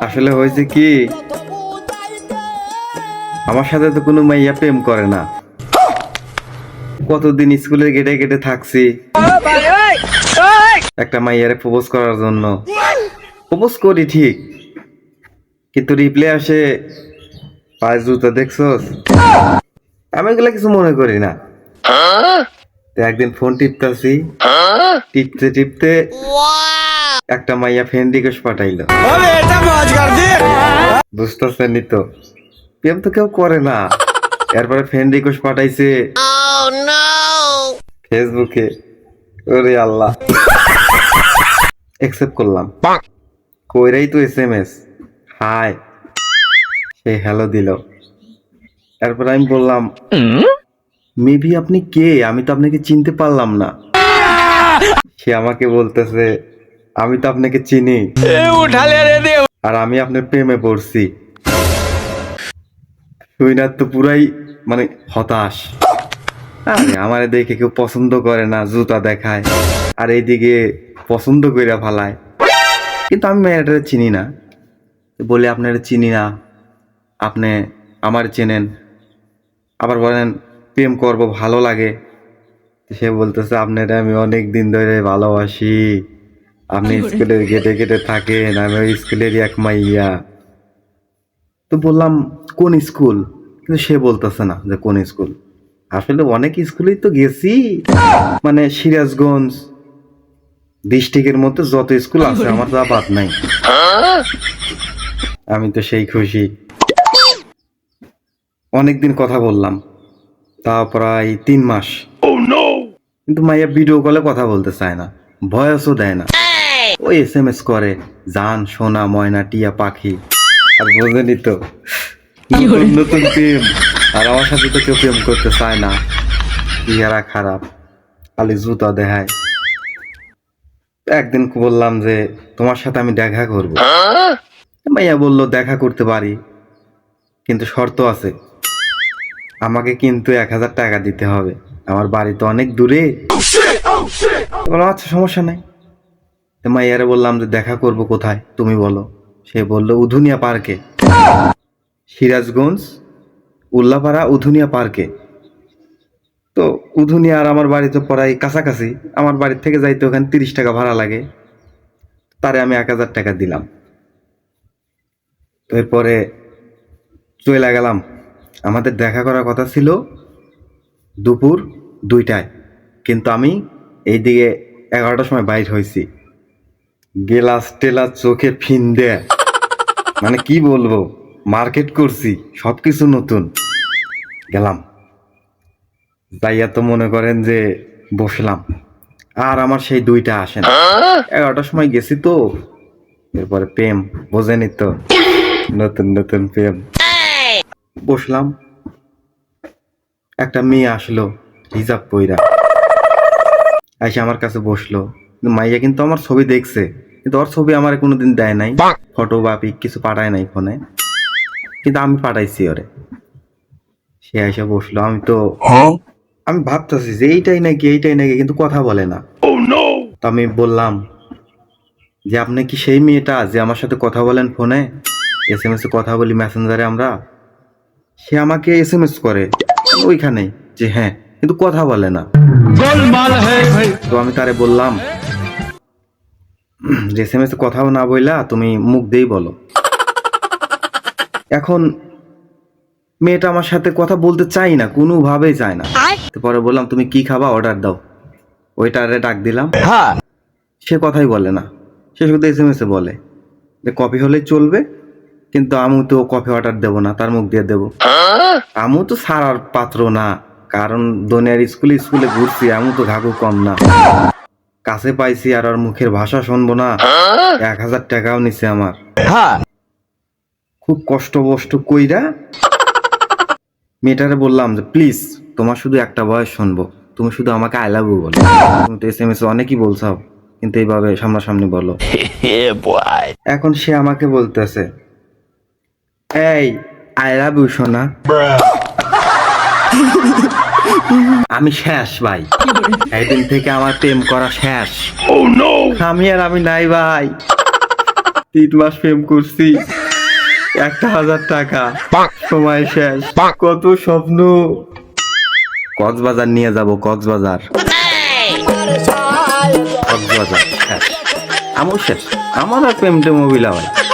আসলে হয়েছে কি? আমার সাথে তো কোনো মাইয়া প্রেম করে না। কতদিন স্কুলে গেটে গেটে থাকছি। একটা মাইয়ারে প্রপোজ করার জন্য। প্রপোজ করি ঠিক। কিন্তু রিপ্লে আসে পায়ে জুতো দেখছস? আমি এগুলা কিছু মনে করি না। একদিন ফোন টিপতাছি। টিপতে টিপতে একটা মাইয়া ফ্রেন্ড রিকোয়েস্ট পাঠাইলো। বুঝতেছেন তো? প্রেম তো কেউ করে না। এরপরে ফ্রেন্ড রিকোয়েস্ট পাঠাইছে। ফেসবুকে ওরে আল্লাহ। অ্যাকসেপ্ট করলাম। কইরাই তো এস এম এস হাই সে হ্যালো দিল। এরপর আমি বললাম মেবি আপনি কে? আমি তো আপনাকে চিনতে পারলাম না। সে আমাকে বলতেছে আমি তো আপনাকে চিনি। আর আমি আপনার প্রেমে পড়ছি। সুইনার তো পুরাই মানে হতাশ। আরে আমার দেখে কেউ পছন্দ করে না জুতা দেখায়। আর এইদিকে পছন্দ করে ফালায়। কিন্তু আমি মেয়েটারে চিনি না। বলে আপনারা চিনি না। আপনি আমার চেনেন। আবার বলেন প্রেম করব ভালো লাগে। সে বলতেছে আপনারা আমি অনেক দিন ধরে ভালোবাসি। আপনি স্কুলের গেটে গেটে থাকেন আমি ওই স্কুলেরই এক মাইয়া। তো বললাম কোন স্কুল? কিন্তু সে বলতেছে না যে কোন স্কুল। আসলে অনেক স্কুলেই তো গেছি। মানে সিরাজগঞ্জ ডিস্ট্রিক্টের মধ্যে যত স্কুল আছে আমার তো বাদ নাই। আমি তো সেই খুশি। অনেকদিন কথা বললাম তা প্রায় তিন মাস। কিন্তু মাইয়া ভিডিও কলে কথা বলতে চায় না ভয়েসও দেয় না। ওই এস এম এস করে জান সোনা ময়না টিয়া পাখি। আর বোঝেনি তো নতুন নতুন প্রেম। আর আমার সাথে তো কেউ প্রেম করতে চায় না। ইয়ারা খারাপ খালি জুতা দেখায়। একদিন বললাম যে তোমার সাথে আমি দেখা করব। মাইয়া বলল দেখা করতে পারি কিন্তু শর্ত আছে। আমাকে কিন্তু এক হাজার টাকা দিতে হবে। আমার বাড়ি তো অনেক দূরে। আচ্ছা সমস্যা নাই। মাইয়ারে বললাম যে দেখা করব কোথায়? তুমি বলো। সে বলল, উধুনিয়া পার্কে। সিরাজগঞ্জ, উল্লাপাড়া, উধুনিয়া পার্কে। তো উধুনিয়া আর আমার বাড়ি তো কাছাকাছি। আমার বাড়ির থেকে যাইতে ওখানে তিরিশ টাকা ভাড়া লাগে। তারে আমি এক হাজার টাকা দিলাম। তো এরপরে চলে গেলাম। আমাদের দেখা করার কথা ছিল দুপুর দুইটায়। কিন্তু আমি এইদিকে এগারোটার সময় বাইর হয়েছি। গেলাস টেলাস চোখে ফিন দেয় মানে কি বলব? মার্কেট করছি সব কিছু নতুন। গেলাম। যাইয়া তো মনে করেন যে বসলাম। আর আমার সেই দুইটা আসে না। এগারোটার সময় গেছি তো। এরপরে প্রেম, বোঝেনি তো। নতুন নতুন প্রেম। বসলাম। একটা মেয়ে আসলো, হিজাব পইরা। এসে আমার কাছে বসল। মাইয়া কিন্তু আমার ছবি দেখছে কিন্তু ওর ছবি আমার কোনোদিন দেয় নাই। ফটো বা পিক কিছু পাঠায় নাই ফোনে। কিন্তু আমি পাঠাইছি ওরে। সে এসে বসল আমি তো আমি ভাবতেছি যে এইটাই নাকি এইটাই নাকি কিন্তু কথা বলে না। তো আমি বললাম যে আপনি কি সেই মেয়েটা যে আমার সাথে কথা বলেন ফোনে? এস এম এস কথা বলি মেসেঞ্জারে আমরা। সে আমাকে এস এম এস করে ওইখানে যে হ্যাঁ কিন্তু কথা বলে না। তো আমি তারে বললাম এস এম এস কথাও না বইলা তুমি মুখ দিয়েই বলো। এখন মেয়েটা আমার সাথে কথা বলতে চাই না কোনোভাবেই চায় না। তো পরে বললাম তুমি কি খাবা? অর্ডার দাও। ওইটারে ডাক দিলাম। সে কথাই বলে না। সে শুধু এস এম এসে বলে যে কফি হলেই চলবে কিন্তু আমু তো কফি অর্ডার দেবো না তার মুখ দিয়ে দেবো। আমু তো সারার পাত্র না কারণ দুনিয়ার স্কুলে স্কুলে ঘুরছি আমু তো ঘাঘু কম না। কাছে পাইছি আর ওর মুখের ভাষা শুনব না। এক হাজার টাকাও নিছে আমার। খুব কষ্ট বষ্ট কইরা মেয়েটারে বললাম যে প্লিজ তোমার শুধু একটা বয়স শুনব। তুমি শুধু আমাকে আই লাভ ইউ বলো। তুমি তো এস এম এস অনেকই বলছো কিন্তু এইভাবে সামনাসামনি বলো। এখন সে আমাকে বলতেছে এই আই লাভ ইউ সোনা। আমি শেষ ভাই। একদিন থেকে আমার প্রেম করা শেষ। আমি আর আমি নাই ভাই। তিন মাস প্রেম করছি। একটা হাজার টাকা। সময় শেষ। কত স্বপ্ন। কক্সবাজার নিয়ে যাব কক্সবাজার। কক্সবাজার শেষ। আমার শেষ। আমার আর প্রেম টেম অভিলা হয়